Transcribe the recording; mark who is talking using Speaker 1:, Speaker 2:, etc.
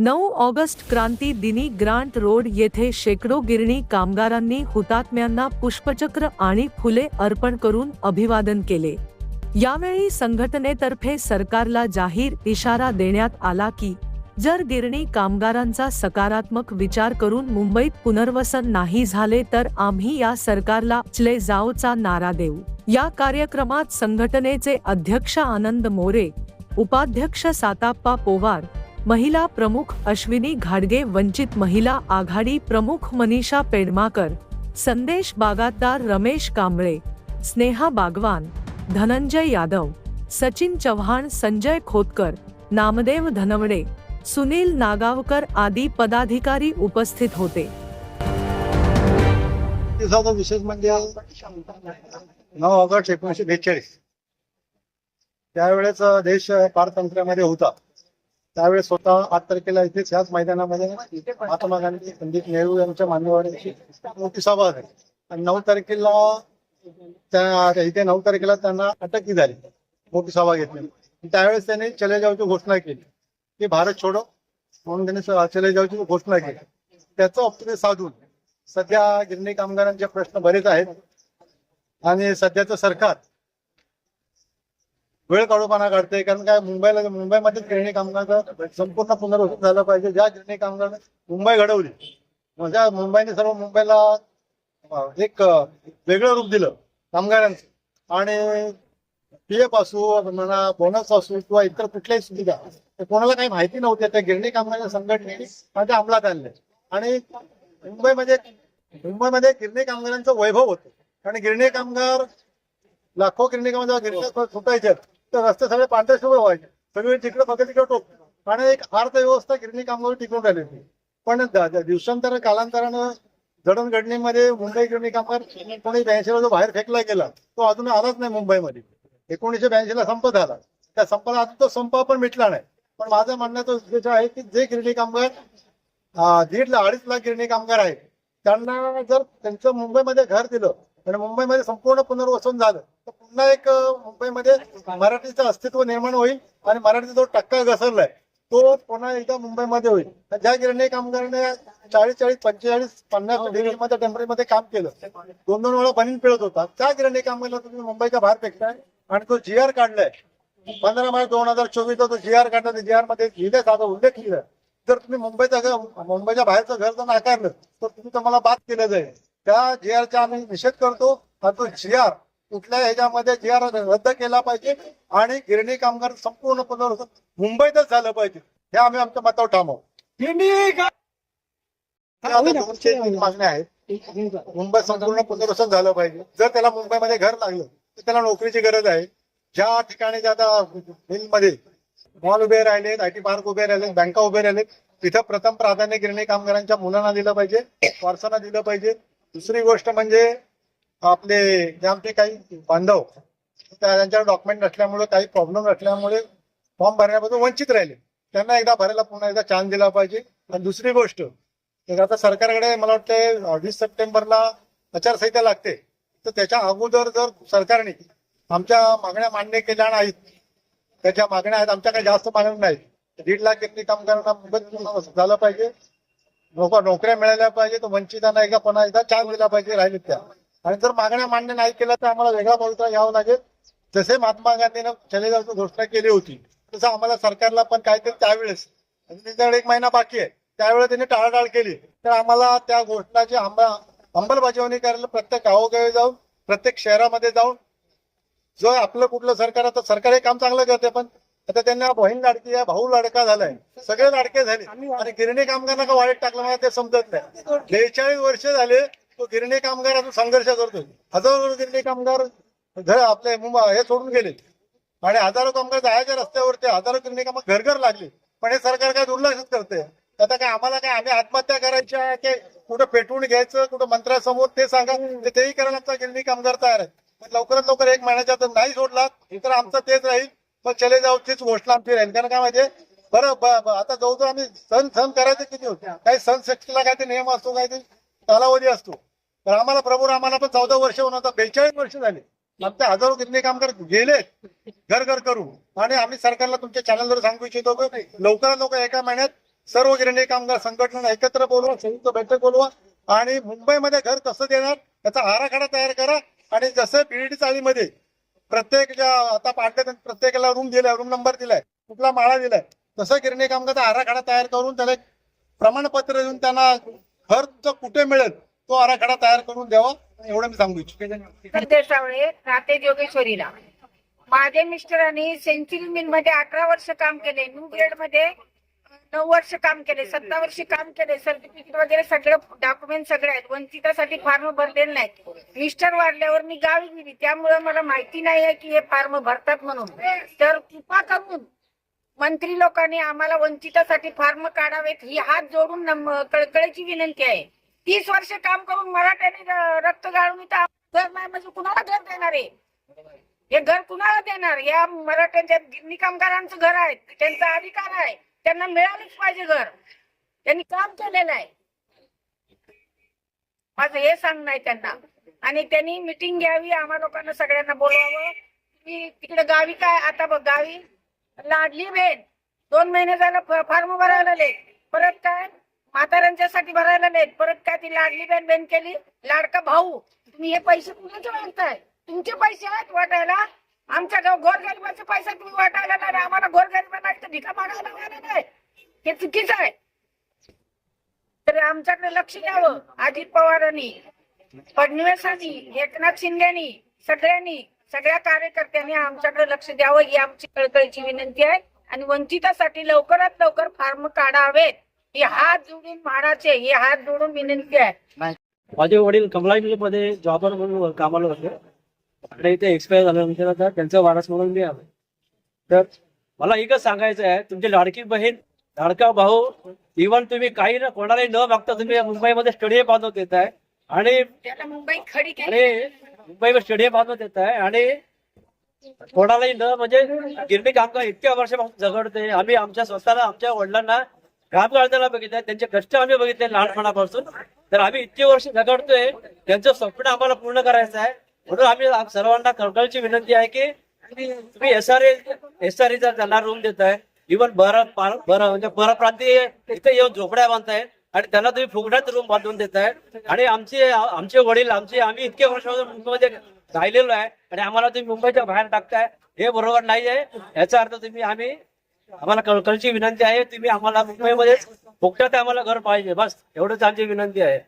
Speaker 1: नऊ ऑगस्ट क्रांती दिनी grant road येथे शेकडो गिरणी कामगारांनी हुतात्म्यांना पुष्पचक्र आणि फुले अर्पण करून अभिवादन केले. यावेळी संघटनेतर्फे सरकारला जाहीर इशारा देण्यात आला की जर गिरणी कामगारांचा सकारात्मक विचार करून मुंबईत पुनर्वसन नाही झाले तर आम्ही या सरकारला चले जाओचा नारा देऊ. या कार्यक्रमात संघटनेचे अध्यक्ष आनंद मोरे उपाध्यक्ष साताप्पा पोवार महिला प्रमुख अश्विनी घाडगे वंचित महिला आघाडी प्रमुख मनीषा पेडमाकर संदेश बागातदार रमेश कांबळे स्नेहा बागवान धनंजय यादव सचिन चव्हाण संजय खोतकर नामदेव धनवडे सुनील नागावकर आदी पदाधिकारी उपस्थित होते.
Speaker 2: दिवसाचा विशेष म्हणजे नऊ ऑगस्ट एकोणीशे बेचाळीस. त्यावेळेस देश पारतंत्र्यामध्ये होता. त्यावेळेस स्वतः आठ तारखेला इथेच ह्याच मैदानामध्ये महात्मा गांधी पंडित नेहरू यांच्या मान्यवरांची मोठी सभा झाली. आणि नऊ तारखेला त्या इथे नऊ तारखेला त्यांना अटकही झाली. मोठी सभा घेतली. त्यावेळेस त्यांनी चले जाऊची घोषणा केली. की भारत छोडो म्हणून त्यांनी चले जाऊची घोषणा केली. त्याचं औपचारिक साधून सध्या गिरणी कामगारांचे प्रश्न बरेच आहेत. आणि सध्याचं सरकार वेळ काढूपणा काढते कारण काय मुंबईला मुंबईमध्येच गिरणी कामगार संपूर्ण पुनर्वसन झालं पाहिजे. ज्या गिरणी कामगार मुंबई घडवली म्हणजे मुंबईने सर्व मुंबईला एक वेगळं रूप दिलं कामगारांचं. आणि पी एफ असू म्हणा बोनस असू किंवा इतर कुठल्याही सुविधा कोणाला काही माहिती नव्हत्या त्या गिरणी कामगार संघटनेने आणि अंमलात आणले. आणि मुंबईमध्ये मुंबईमध्ये गिरणी कामगारांचं वैभव होतं. आणि गिरणी कामगार लाखो गिरणी कामगार गिरणी सुटायचे तर रस्ते सगळे पांढरे शुभ्र व्हायचे. सगळे तिकडे बघा तिकडे टोप आणि एक अर्थव्यवस्था गिरणी कामगार टिकून राहिली होती पण दिवसांतर कालांतरानं जडणघडणीमध्ये मुंबई गिरणी कामगार कोणी ब्याऐंशीला जो बाहेर फेकला गेला तो अजून आलाच नाही मुंबईमध्ये. एकोणीसशे ब्याऐंशीला संप झाला. त्या संपाला अजून तो संप पण मिटला नाही. पण माझं म्हणण्याचा उद्देश आहे की जे गिरणी कामगार दीड अडीच लाख गिरणी कामगार आहेत त्यांना जर त्यांचं मुंबईमध्ये घर दिलं आणि मुंबईमध्ये संपूर्ण पुनर्वसन झालं. तर पुन्हा एक मुंबईमध्ये मराठीचं अस्तित्व निर्माण होईल आणि मराठीचा जो टक्का घसरलाय तो पुन्हा एकदा मुंबईमध्ये होईल. ज्या गिरणी कामगारांनी चाळीस चाळीस पंचेचाळीस पन्नास डिग्रीमध्ये टेम्परेचरमध्ये काम केलं दोन दोन वेळा बनीन पिळत होता. त्या गिरणी कामगारांना तुम्ही मुंबईच्या बाहेर फेकताय आणि तो जी आर काढलाय. पंधरा मार्च दोन हजार चोवीस तो जी आर काढला. जी आरमध्ये लिहिलंय साधा उल्लेख लिहिलाय. जर तुम्ही मुंबईचं घर मुंबईच्या बाहेरचं घर जर नाकारलं तर तुम्ही तुम्हाला बाद केलं जाईल. त्या जी आरचा आम्ही निषेध करतो. आणि तो जी आर कुठल्या ह्याच्यामध्ये जी आर रद्द केला पाहिजे आणि गिरणी कामगार संपूर्ण पुनर्वसन मुंबईतच झालं पाहिजे. हे आम्ही आमच्या मतावर ठामू दोनशे तीन मागण्या आहेत. मुंबई संपूर्ण पुनर्वसन झालं पाहिजे. जर त्याला मुंबईमध्ये घर लागलं तर त्याला नोकरीची गरज आहे. ज्या ठिकाणी जे आता मध्ये मॉल उभे राहिलेत आय टी पार्क उभे राहिलेत बँका उभे राहिलेत तिथं प्रथम प्राधान्य गिरणी कामगारांच्या मुलांना दिलं पाहिजे वारसांना दिलं पाहिजे. दुसरी गोष्ट म्हणजे आपले जे आमचे काही बांधव त्या- त्यांच्यावर डॉक्युमेंट नसल्यामुळे काही प्रॉब्लेम नसल्यामुळे फॉर्म भरण्यापासून वंचित राहिले. त्यांना एकदा भरायला पुन्हा एकदा चान्स दिला पाहिजे. आणि दुसरी गोष्ट आता सरकारकडे मला वाटतं वीस सप्टेंबरला आचारसंहिता लागते. तर त्याच्या अगोदर जर सरकारने आमच्या मागण्या मान्य केल्या नाहीत त्याच्या मागण्या आहेत आमच्या काही जास्त मागण्या नाहीत. दीड लाख एवढी कामगारांना मुबत झालं पाहिजे. लोक नोकऱ्या मिळाल्या पाहिजे तर वंचितांना एकदा पुन्हा एकदा चार दिला पाहिजे राहिलेत त्या. आणि जर मागण्या मान्य नाही केल्या तर आम्हाला वेगळा पवित्रा घ्यावा लागेल. जसे महात्मा गांधीनं चले घोषणा केली होती तसं आम्हाला सरकारला पण काहीतरी त्यावेळेस त्याच्याकडे एक महिना बाकी आहे त्यावेळेस त्यांनी टाळाटाळ केली. तर आम्हाला त्या घोषणाची आम्हाला अंमलबजावणी करायला प्रत्येक गावोगावी जाऊन प्रत्येक शहरामध्ये जाऊन जो आपलं कुठलं सरकार आता सरकार हे काम चांगलं करते पण आता त्यांना बहीण लाडकी आहे भाऊ लाडका झालाय. सगळे लाडके झाले. आणि गिरणी कामगारांना का वाईट टाकलं मला ते समजत नाही. बेचाळीस वर्ष झाले तो गिरणी कामगार अजून संघर्ष करतोय. हजारो गिरणी कामगार घर आपले मुंबई हे सोडून गेले. आणि हजारो कामगार जायच्या रस्त्यावरती हजारो गिरणी कामगार घर घर लागले. पण हे सरकार काय दुर्लक्ष करते आता काय आम्हाला काय आम्ही आत्महत्या करायच्या की कुठं पेटवून घ्यायचं कुठं मंत्र्यासमोर ते सांगा. तेही करायला आमचा गिरणी कामगार तयार आहे. लवकरात लवकर एक महिन्याच्या नाही सोडला तर आमचं तेच राहील. पण चले जाऊ तीच घोषणा आमची राहील कारण काय माहितीये? बरं ब- ब- आता जवळजवळ आम्ही सण सण करायचे किती होते? काही सण सेक्टरला काय ते नियम असतो काय ते कालावधी असतो. तर आम्हाला प्रभू आम्हाला पण चौदा वर्ष होऊन आता बेचाळीस वर्ष झाले. आमचे हजारो गिरणी कामगार गेले. घर घर करून. आणि आम्ही सरकारला तुमच्या चॅनलवर सांगू इच्छितो की लवकरात लवकर एका महिन्यात सर्व गिरणी कामगार संघटना एकत्र बोलवा संयुक्त बैठक बोलवा. आणि मुंबईमध्ये घर कसं देणार याचा आराखडा तयार करा. आणि जसं बीईडी चाळीमध्ये प्रत्येक ज्या आता पाडले प्रत्येकाला रूम दिलाय रूम नंबर दिलाय कुठला माळा दिलाय. तसं गिरणी कामगार आराखडा तयार करून त्याला प्रमाणपत्र देऊन त्यांना घर कुठे मिळेल तो आराखडा तयार करून द्यावा. एवढं मी सांगू इच्छितो.
Speaker 3: संदेशावळे जोगेश्वरीला. माझे मिस्टरांनी सेंचुरी मिलमध्ये अठरा वर्ष काम केले. न्यू ग्रेडमध्ये नऊ वर्ष काम केले सत्ता वर्ष काम केले सर्टिफिकेट वगैरे सगळं डॉक्युमेंट सगळे आहेत. वंचितासाठी फॉर्म भरलेले नाहीत. मिस्टर वाढल्यावर मी गावी गेली. त्यामुळे मला माहिती नाही आहे की हे फॉर्म भरतात म्हणून. तर कृपा करून मंत्री लोकांनी आम्हाला वंचितासाठी फॉर्म काढावेत ही हात जोडून कळकळीची विनंती आहे. तीस वर्ष काम करून मराठ्याने रक्त गाळून घर नाही म्हणजे कुणाला घर देणार आहे? हे घर कुणाला देणार? या मराठ्यांच्या गिरणी कामगारांचं घर आहे त्यांचा अधिकार आहे. त्यांना मिळालंच पाहिजे घर. त्यांनी काम केलेलं आहे. माझं हे सांगणं आहे त्यांना. आणि त्यांनी मिटिंग घ्यावी आम्हा लोकांना सगळ्यांना बोलवावं. की तिकडे गावी काय आता बघ गावी. लाडली बहीण. दोन महिने झालं फॉर्म भरायला लेट परत काय? म्हाताऱ्यांच्यासाठी भरायला लेट परत काय ती लाडली बहीण बहीण केली? लाडका भाऊ तुम्ही हे पैसे कुणाचे मागताय? तुमचे पैसे आहेत वाटायला. आमच्या गाव गोरगरिबाचे पैसे तुम्ही वाटायला नाही आम्हाला गोरगरिबांना इथं भिका मागायला नाही. हे चुकीचं आहे. तरी आमच्याकडे लक्ष द्यावं. अजित पवारांनी फडणवीसांनी एकनाथ शिंदेनी सगळ्यांनी सगळ्या कार्यकर्त्यांनी आमच्याकडे लक्ष द्यावं. ही आमची कळकळीची विनंती आहे. आणि वंचितासाठी लवकरात लवकर फार्म काढावेत. हे हात जोडून म्हाडाचे हे हात जोडून विनंती आहे.
Speaker 4: माझे वडील कमला मध्ये जॉबर म्हणून कामाला होते. आणि इथे एक्सपायर झाल्यानंतर आता त्यांचा वारस म्हणून मी आलो तर मला एकच सांगायचं आहे तुमची लाडकी बहीण लाडका भाऊ इव्हन तुम्ही काही ना कोणालाही न मागता तुम्ही मुंबईमध्ये स्टेडियम बांधून देत आहे. आणि मुंबईमध्ये स्टेडियम बांधून देत आहे. आणि कोणालाही न म्हणजे गिरणी कामगार इतक्या वर्षापासून झगडते. आम्ही आमच्या स्वतःला आमच्या वडिलांना काम करताना बघितलंय. त्यांचे कष्ट आम्ही बघितले लहानपणापासून. तर आम्ही इतके वर्ष झगडतोय. त्यांचं स्वप्न आम्हाला पूर्ण करायचं आहे. म्हणून आम्ही सर्वांना कळकळची विनंती आहे की तुम्ही एस आर एस आर जर त्यांना रूम देताय. इव्हन बरं बरं म्हणजे परप्रांतीय इथे येऊन झोपड्या बांधताय आणि त्यांना तुम्ही फुगड्यात रूम बांधून देताय. आणि आमचे आमचे वडील आमचे आम्ही इतके वर्षापासून मुंबईमध्ये राहिलेलो आहे आणि आम्हाला तुम्ही मुंबईच्या बाहेर टाकताय. हे बरोबर नाही आहे याचा अर्थ तुम्ही आम्ही आम्हाला कळकळची विनंती आहे. तुम्ही आम्हाला मुंबईमध्ये फुकटात आम्हाला घर पाहिजे. बस एवढंच आमची विनंती आहे.